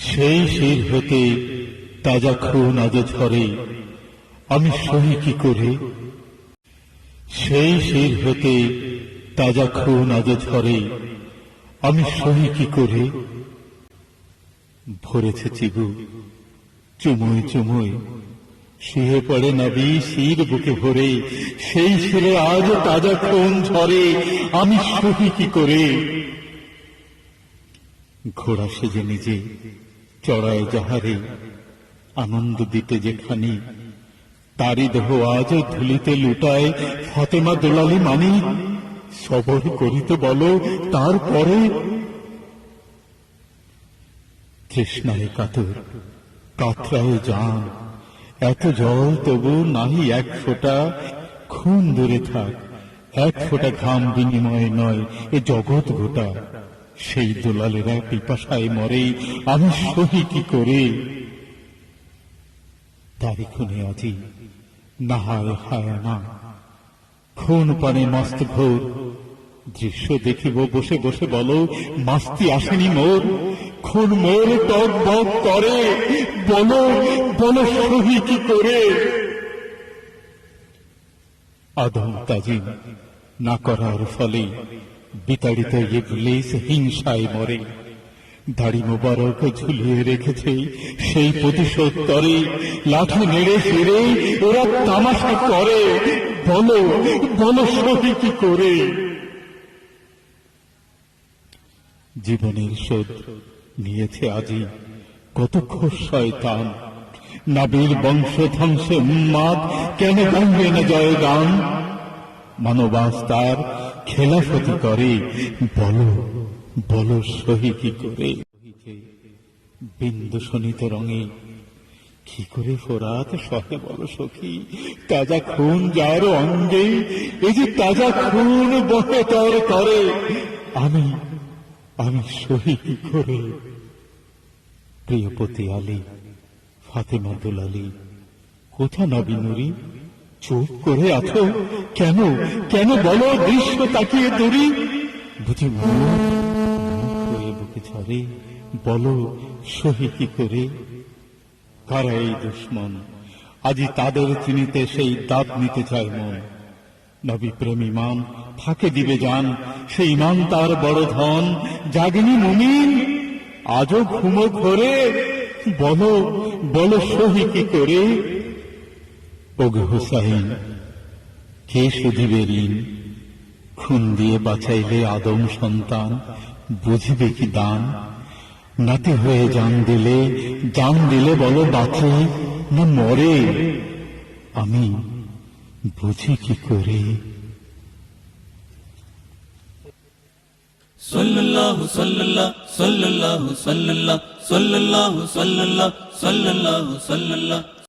সেই শির হতে তাজা খুন আজ ঝরে আমি সহি কি করে? সেই শির হতে তাজা খুন আজ ঝরে আমি সহি কি করে? ভরেছে চিবু। চুমুই চুমুই শুয়ে পড়ে নবী, শির বুকে ভরে। সেই শিরে আজ তাজা খুন ঝরে। আমি সহি কি করে? ঘোড়া সেজে নিজে। চড়ায় যাহারে আনন্দ দিতে যেখানে, তারি দেহ আজ ধুলিতে লুটায়, ফতেমা দোলালি মানি, সবর করিতে বলো, তারপরে তৃষ্ণায় কাতর, কাতরায় যান এত জল তবু নাহি এক ফোঁটা, খুন দূরে থাক, এক ফোঁটা ঘাম বিনিময়ে নয়, এ জগৎ গোটা। সেই দোলালেরা পিপাসায় মরে, আমি সহি কি করে? তারি খুনে আজি নাহায় হায় না। খুন পানে মস্ত ঘোর দৃশ্য দেখিব, বসে বসে বলো, মাস্তি আসেনি মোর। খুন মোর টক বক করে, বলো বলো সহি কি করে? আদম তাজিম না করার ফলে বিতাড়িত ইবলিস হিংসায় মরে। দাড়ি মোবারক ঝুলিয়ে রেখেছে সেই প্রতিশোধ লাঠি নেড়ে ফিরে ওরা তামাশা করে। বলো বলো সহি কি করে? জীবনের শোধ নিয়েছে আজি কত শয়তান। নাবির বংশ ধ্বংসে উন্মাদ কেন গাইবে না জয় গান মানবাস তার খেলাফতি করে, বলো বলো সহি কি করে। বিন্দু শোনিত রঙে, কি করে ফোরাত সহে বলো সখী? তাজা খুন যার অঙ্গে, এই যে তাজা খুন বহে তর করে আমি আমি সহি কি করে প্রিয়পতি আলী, ফাতেমা দুলালি, কোথা নবী নুরি? চুপ করে আছো? কেন? কেন বলো? দৃশ্য তাকিয়ে দূরি বুঝি বুকে ঝরে বলো, সহি কি করে? কারা এই দুশ্মন? আজি তাদের চিনিতে সেই দাঁত নিতে চায় মন। নবী প্রেমী মান ফাঁকে দিবে যান সেই মান তার বড় ধন। জাগিনী মুমিন, আজও ঘুমো ঘরে বলো বলো সহি কি করে? ওগো হোসাইন, কে শুধিবে ঋণ খুন দিয়ে বাঁচাইলে আদম সন্তান বুঝিবে কি দান? নাতি হয়ে জান দিলে জান দিলে বলো বাঁচে না মরে। আমি বুঝি কি করে? সল্লাল্লাহু, সল্লাল্লাহ সল্লাল্লাহু সল্লাল্লাহ সল্লাল্লাহু সল্লাল্লাহ সল্লাল্লাহু।